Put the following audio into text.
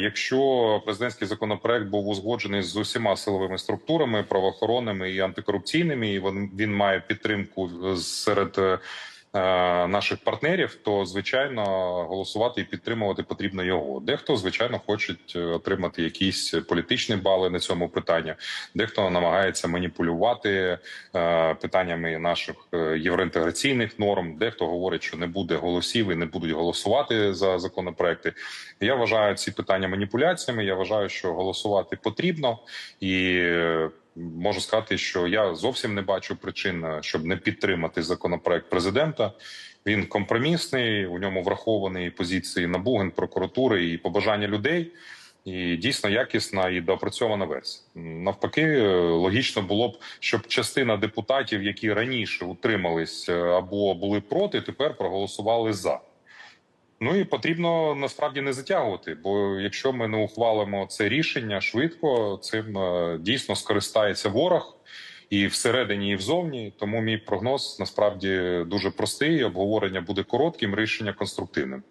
Якщо президентський законопроект був узгоджений з усіма силовими структурами, правоохоронними і антикорупційними, і він, має підтримку серед е, наших партнерів, то звичайно голосувати і підтримувати потрібно його. Дехто звичайно хоче отримати якісь політичні бали на цьому питанні. Дехто намагається маніпулювати е, питаннями наших е, євроінтеграційних норм. Дехто говорить, що не буде голосів і не будуть голосувати за законопроекти. Я вважаю ці питання маніпуляціями. Я вважаю, що голосувати потрібно і. Можу сказати, що я зовсім не бачу причин, е, щоб не підтримати законопроект президента. Він компромісний, у ньому враховані позиції НАБУ, Генпрокуратури і побажання людей. І дійсно якісна і доопрацьована версія. Навпаки, е, логічно було б, щоб частина депутатів, які раніше утримались е, або були проти, тепер проголосували за. Ну і потрібно насправді не затягувати. Бо якщо ми не ухвалимо це рішення швидко, цим е, дійсно скористається ворог і всередині, і взовні. Тому мій прогноз насправді дуже простий. Обговорення буде коротким, рішення конструктивним.